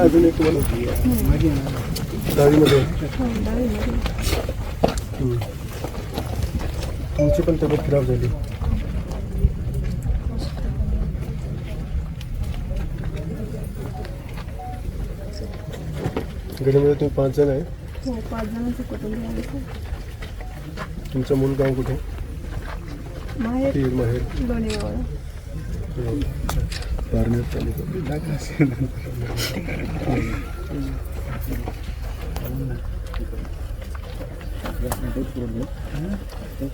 मुलगा अजून एक तुम्हाला. दहावीमध्ये. तुमची पण तब्येत खराब झाली. गडीमध्ये तुम्ही पाच जण आहे. हो पाच जणांचं कुटुंब आहे. तुमचं मूल गाव कुठे? माहेर. ती माहेर लोणेवाडा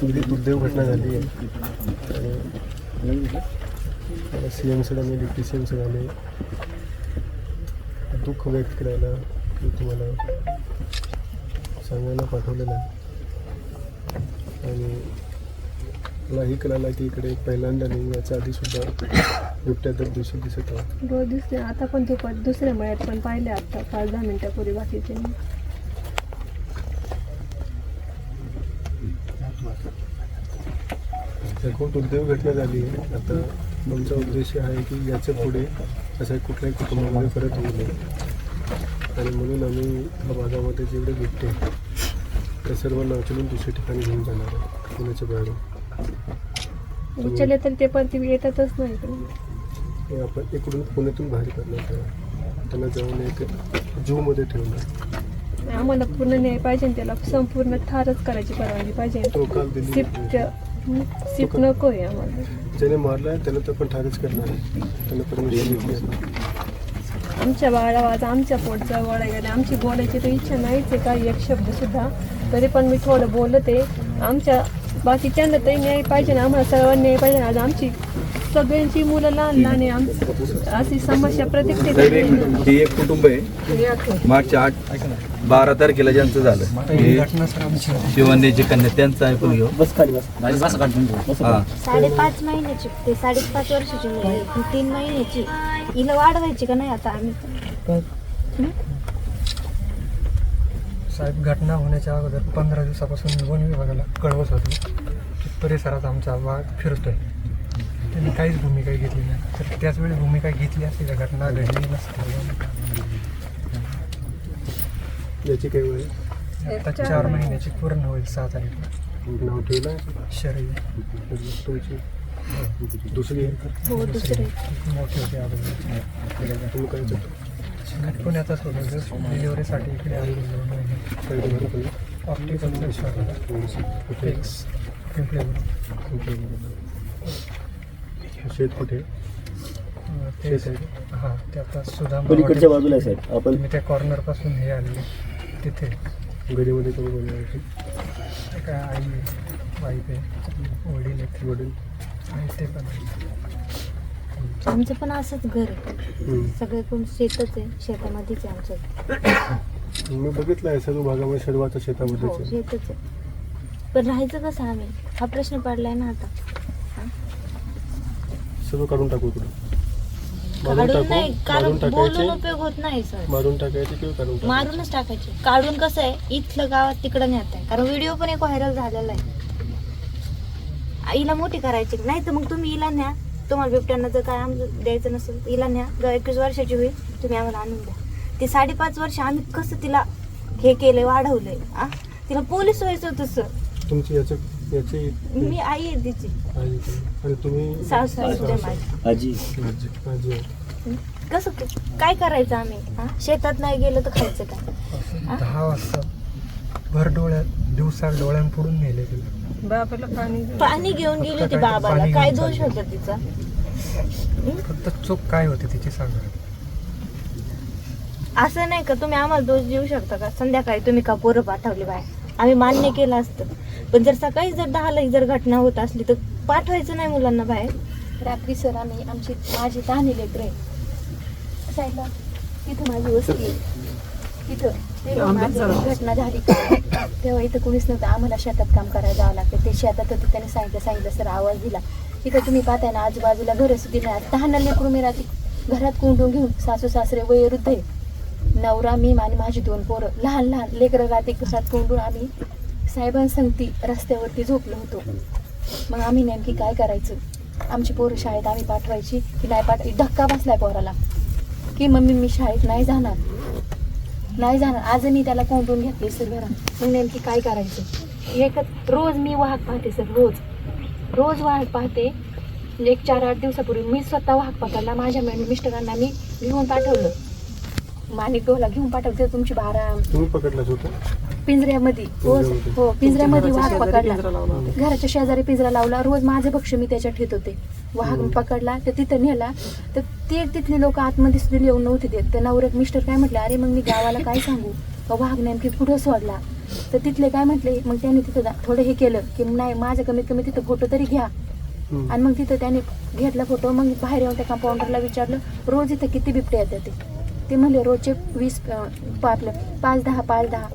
तुझी दुर्दैव घटना झाली आहे सी एम सर आले डी सी एम सी आले दुःख व्यक्त करायला मी तुम्हाला सांगायला पाठवलेलं आहे. आणि मला हे कळालं की इकडे पहिल्यांदा नाही याच्या आधी सुद्धा बिबट्या दर दिवशी दिसत रोज दिसते आता पण ते पण दुसऱ्या मळ्यात पण पाहिले आता पाच दहा मिनिटापूर्वी बाकीचे तर खूप दुर्दैव घटना झाली आहे? आता आमचा उद्देश आहे की याच्यापुढे असं कुठल्याही कुटुंबामध्ये परत होऊ नये. आणि म्हणून आम्ही या भागामध्ये जेवढे बिबटे त्या सर्वांना उचलून दुसऱ्या ठिकाणी घेऊन जाणार आहे. पुण्याच्या बाहेर उचलले तर ते पण ते येतातच नाही. हे आपण इकडून पुण्यातून बाहेर आहे त्यांना जाऊन एक जूमध्ये ठेवणार आम्हाला पूर्ण न्याय पाहिजे त्याला संपूर्ण ठारच करायची परवानगी पाहिजे. तो काल दिली सिफ्ट सिफ्ट नको आहे आम्हाला. ज्याने मारला आहे त्याला तर पण ठारच करणार आहे. त्यांना परमिशन घेतली आहे. आमच्या बाळावाज आमच्या पोटचा वळा गेला आमची बोलायची तर इच्छा नाहीच आहे काही एक शब्द सुद्धा. तरी पण मी थोडं बोलते आमच्या बाकीच्यांना तरी न्याय पाहिजे ना आम्हाला सर्वांना न्याय पाहिजे आज आमची सगळ्यांची मुलं लहान लहान आहे. आम अशी समस्या प्रत्येक साहेब एक मिनिट ही एक कुटुंब आहे. मागच्या आठ बारा तारखेला ज्यांचं झालं हे शिवन्याची कन्या त्यांचं ऐकून घेऊ हा. साडेपाच महिन्याची ते साडेपाच वर्षाची मुलगी आहे. तीन महिन्याची. हिला वाढवायची का नाही आता आम्ही? साहेब घटना होण्याच्या अगोदर पंधरा दिवसापासून वन विभागाला कळवत होतो की परिसरात आमचा वाघ फिरतोय. त्यांनी काहीच भूमिका घेतली नाही. तर त्याच वेळी भूमिका घेतली असती तर घटना घडली नसती. याची काही वेळ? आता चार महिन्याची पूर्ण होईल सहा तारीखला नाव ठेवलं शरीर तुमची? का? हो दुसरे. मोठी होती अगोदर. पुण्यातच होतं. डिलिव्हरीसाठी इकडे आलेलो कुठे फिक्स शेत कुठे? ते शेत आहे हां ते आता सुद्धा पलीकडच्या बाजूला आहे साहेब आपण मी त्या कॉर्नरपासून हे आले तिथे. कोणी ते काय आई वाईफ आहे. वडील आहेत. वडील? आणि ते पण आहे. आमचं पण असंच घर आहे. सगळे कोण शेतच आहे शेतामध्येच आहे आमचं. मी बघितलं आहे सर्व भागामध्ये सर्वाच्या हो शेतामध्येच आहे. शेतच आहे. पण राहायचं कसं आम्ही? हा प्रश्न पडलाय ना आता. सर्व काढून टाकू इकडून. मारून काढून नाही टाकू मारून कारण बोलून टाकायचे उपयोग होत नाही सर. मारून टाकायचे किंवा काढून टाकायचे? मारूनच टाकायचे. काढून कसं आहे इथलं गावात तिकडं नेत आहे. कारण व्हिडिओ पण एक व्हायरल झालेला आहे. हिला मोठी करायची. नाही तर मग तुम्ही हिला न्या. तुम्हाला बिबट्यांना जर काय आमचं द्यायचं नसेल तर हिला न्या. एकवीस वर्षाची होईल तुम्ही आम्हाला आणून द्या. ती साडेपाच वर्ष आम्ही कसं तिला हे केलंय वाढवलंय आ? तिला पोलीस व्हायचं होतं सर. तुमची याचं याची मी आई आहे तिची? आणि तुम्ही? सासू आजी. आजी. कसं काय करायचं आम्ही शेतात नाही गेलं तर खायचं काय? दहा वाजता भर डोळ्यात दिवसा डोळ्यांपुढून नेले तिला. बापाला पाणी पाणी घेऊन गेली होती बाबाला. काय दोष. होता तिचा? फक्त चूक काय होती तिची सांगा. असं नाही का तुम्ही आम्हाला दोष देऊ शकता का? संध्याकाळी तुम्ही का पोरं पाठवली बाहेर? आम्ही मान्य केलं असतं. पण जर सकाळी जर दहाला ही जर घटना होत असली तर पाठवायचं नाही मुलांना बाहेर? रात्री सर आम्ही आमची माझी तहानी लेकर आहे. साईडला तिथं माझी वस्ती आहे. तिथं तेव्हा माझं घटना झाली का? तेव्हा इथं कुणीच नव्हतं. आम्हाला शेतात काम करायला जावं लागतं. ते शेतात होते त्याने सांगितलं सांगितलं सर आवाज दिला. तिथं तुम्ही पाहताय ना आजूबाजूला घरं सुद्धा नाही. तहान लेकरू मी राहते घरात कोंडून घेऊन सासू सासरे वयोवृद्ध आहे. नवरा मी आणि माझी दोन पोरं. लहान लहान लेकरं राहते घरात कोंडून आम्ही साहेबांसंगती रस्त्यावरती झोपलो होतो. मग आम्ही नेमकी काय करायचं? आमची पोरं शाळेत आम्ही पाठवायची की नाही पाठवायची? धक्का बसलाय पोराला. की मम्मी मी शाळेत नाही जाणार. नाही जाणार. आज मी त्याला कोंडून घेतले सर घरात मग नेमकी काय करायचं? एकच रोज मी वाहक पाहते सर रोज. रोज वाहक पाहते. म्हणजे एक चार आठ दिवसापूर्वी मी स्वतः वाहक पकडला. माझ्या मिस्टरांना मी घेऊन पाठवलं. माणिक डोला घेऊन पाठवते तुमची बारा तुम्ही पकडलाच होतं? पिंजऱ्यामध्ये. रोज. हो पिंजऱ्यामध्ये वाघ शेजारी पकडला. घराच्या शेजारी पिंजरा लावला. रोज माझे भक्ष मी त्याच्यात ठेत होते. वाघ पकडला. तर तिथं नेला. तर ते तिथले लोक आतमध्ये सुद्धा येऊन नव्हते देत. तर मिस्टर काय म्हटले अरे मग मी गावाला काय सांगू? का वाघ नेमकी कुठं सोडला. तर तिथले काय म्हटले मग त्यांनी तिथं थोडं हे केलं की नाही माझं कमीत कमी तिथं फोटो तरी घ्या. आणि मग तिथं त्याने घेतला फोटो मग बाहेर येऊन त्या कंपाऊंडरला विचारलं रोज इथं किती बिबटे येतात ते? ते म्हणले रोजचे वीस आपलं पाच दहा पाच दहा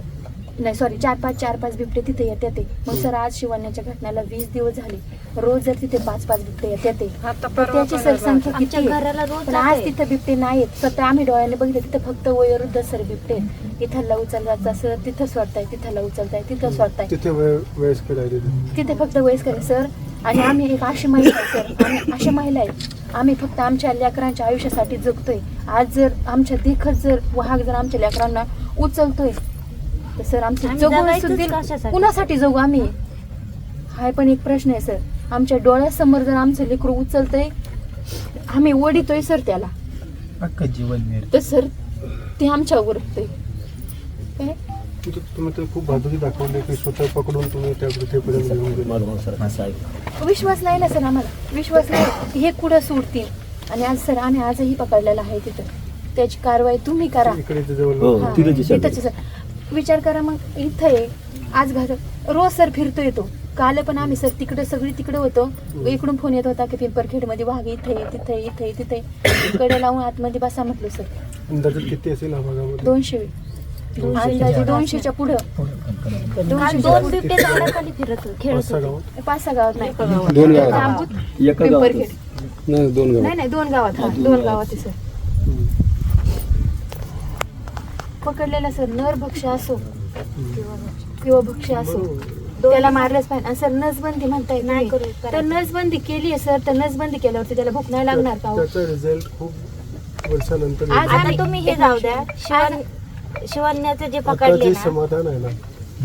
नाही सॉरी चार पाच चार पाच बिबटे तिथे येते ते. मग सर आज शिवण्याच्या घटनेला वीस दिवस झाले. रोज जर तिथे पाच पाच बिबटे येते ते आता तर परवा त्याची पण सर संख्या किती आमच्या आहे? घराला रोज पण आज जाते. तिथं बिबटे नाहीत स्वतः आम्ही डोळ्याने बघितलं तिथं फक्त वयोवृद्ध सर बिबटे आहेत. इथं उचलतात सर तिथं सोडताय तिथं उचलताय तिथं सोडताय तिथे वय वयस्कर आहे तिथे तिथे फक्त वयस्कर आहे सर. आणि आम्ही एक अशी महिला आहे सर. आम्ही अशा महिला आहेत आम्ही फक्त आमच्या लेकरांच्या आयुष्यासाठी जगतोय. आज जर आमच्या देखत जर वाहक जर आमच्या लेकरांना उचलतोय तर सर आमचं आम्ही जगून जगायचंच सुद्धा कशासाठी? कुणासाठी जगू आम्ही? हा पण एक प्रश्न आहे सर. आमच्या डोळ्यासमोर जर आमचं लेकरू उचलतंय आम्ही ओढितोय सर त्याला. अख्खं जीवन तर सर ते आमच्यावर उरतंय काय तिथे तुम्ही तर खूप बहादुरी दाखवली की स्वतः पकडून तुम्ही त्या वृद्धेपर्यंत घेऊन गेले. विश्वास नाही ना सर आम्हाला. विश्वास नाही. हे कुठं सोडतील? आणि आज सर आम्ही आजही पकडलेलं आहे तिथं. त्याची कारवाई तुम्ही करा. इकडे इथे जवळ हो. हा, सर विचार करा मग. इथं आहे आज घर रोज सर फिरतो येतो काल पण आम्ही सर तिकडे सगळी तिकडे होतो. इकडून फोन येत होता की पिंपरखेडमध्ये वाघ इथे आहे, तिथे इथे तिथे. आहे. कडे लावून आतमध्ये बसा म्हटलं सर. अंदाजे किती असेल हा भागामध्ये? दोनशे. अंदाजे दोनशेच्या पुढं. काल दोन. बिबटे झाडाखाली फिरत खेळत पाच सहा होते गावात? पाच सहा गावात नाही. दोन गावात. जांबूत, एका पिंपरखेड. नाही दोन गावात. नाही नाही दोन गावात. हा दोन गावात. आहे सर. पकडलेला सर. नर भक्ष असो. किंवा भक्ष असो. त्याला मारलंच पाहिजे आणि सर नसबंदी म्हणताय नाही. करू- तर नसबंदी केली आहे सर. तर नसबंदी केल्यावरती त्याला भूक नाही लागणार का हो? त्याचा रिझल्ट खूप वर्षानंतर आज येईल. आता तुम्ही हे जाऊ द्या. शिवण्याचं जे आता पकडले जे ना. समाधान आहे ना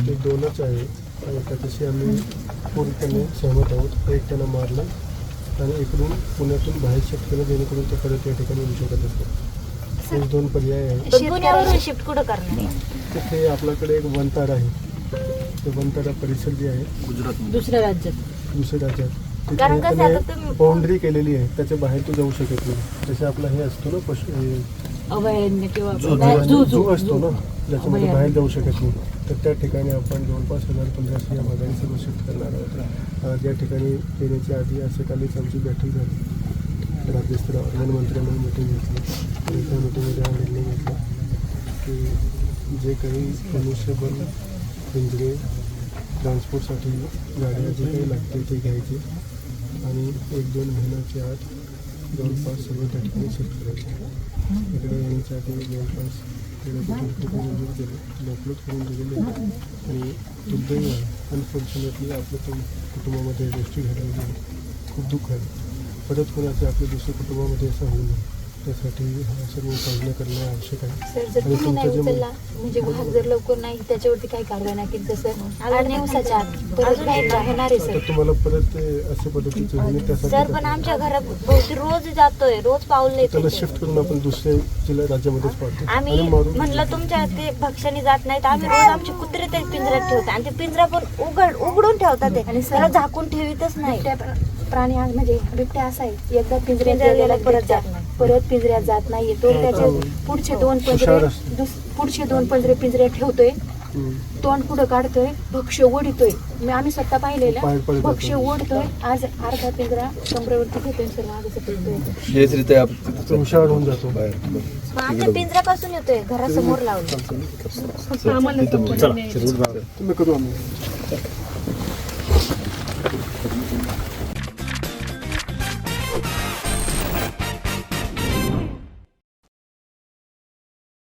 ते दोनच आहे. आणि त्याच्याशी आम्ही पूर्णपणे सहमत आहोत. एक त्यांना मारलं आणि इकडून पुण्यातून बाहेर शिफ्ट केलं जेणेकरून ते परत या ठिकाणी येऊ शकत असतो. हे दोन पर्याय पुण्यावरून शिफ्ट कुठं करणार? तिथे आपल्याकडे एक वनताड आहे. ते वनताडा परिसर जे आहे दुसऱ्या राज्यात. दुसऱ्या राज्यात. कारण कसं आहे, आता तिथे तुम्ही- बाउंड्री केलेली आहे त्याच्या बाहेर तो जाऊ शकत नाही. जसे आपला हे असतो ना पशु हे अभयारण्य किंवा जो जो असतो ना ज्याच्यामध्ये बाहेर जाऊ शकत नाही. तर त्या ठिकाणी आपण जवळपास हजार पंधराशे या भागाने सर्व शिफ्ट करणार आहोत. अं, ज्या ठिकाणी येण्याच्या आधी असं कालीच आमची बैठक झाली. राज्यस्तरावर वनमंत्र्यांनी मिटिंग घेतली. आणि त्या मिटिंगमध्ये हा निर्णय घेतला की जे काही मनुष्यबळ पिंजरे ट्रान्सपोर्टसाठी गाड्या जे काही लागते ते घ्यायचे. आणि एक दोन महिन्याच्या आत जवळपास सर्व त्या ठिकाणी शिफ्ट करायचे. इकडे येण्याच्या आधी जवळपास तेरा मंजूर केले करून दिलेले आहे. आणि दुर्दैव अनफॉर्च्युनेटली आपल्या कुटुंबामध्ये गोष्टी घडवल्या खूप दुःख आहे. परत कोणाचे आपल्या दुसऱ्या कुटुंबामध्ये असं होऊ नये. त्यासाठी हा सर्व उपाययोजना करणं आवश्यक आहे. सर जर आणि तुम्ही नाही तुमचं जे- उचलला म्हणजे वाहक जर लवकर नाही त्याच्यावरती काही कारवाई नाही केली तर सर? आठ दिवसाच्या आत परत काही होणार आहे आता सर तुम्हाला परत ते अशा पद्धतीचं होणे त्यासाठी सर पण आमच्या घरात भोवती रोज जातोय रोज पाऊल त्याला येते शिफ्ट करून आपण दुसऱ्या जिल्हा राज्यामध्येच पाडतो आम्ही आणि मारून म्हणलं तुमच्या ते भक्षणी जात नाहीत आम्ही रोज आमचे कुत्रे ते पिंजऱ्यात ठेवतो. आणि ते पिंजरा पण उघड उघडून ठेवतात ते. आणि त्याला झाकून ठेवीतच नाही. बिबट्या प्राणी आज म्हणजे बिबट्या असा आहे एकदा पिंजऱ्यात गेला परत जात नाही. परत पिंजऱ्यात जात नाहीये. तो त्याचे पुढचे दोन पंजरे पुढचे दोन पंजरे पिंजऱ्यात ठेवतोय. तोंड पुढं काढतोय? भक्ष्य ओढितोय. मी आम्ही स्वतः पाहिलेलं. भक्ष्य ओढतोय. आज अर्धा पिंजरा कमरेवरती घेतोय सर मागे सटकतोय जयश्रीताई तो हुशार होऊन जातो. बाहेर. मग आमच्या पिंजऱ्यापासून येतोय. घरासमोर लावलं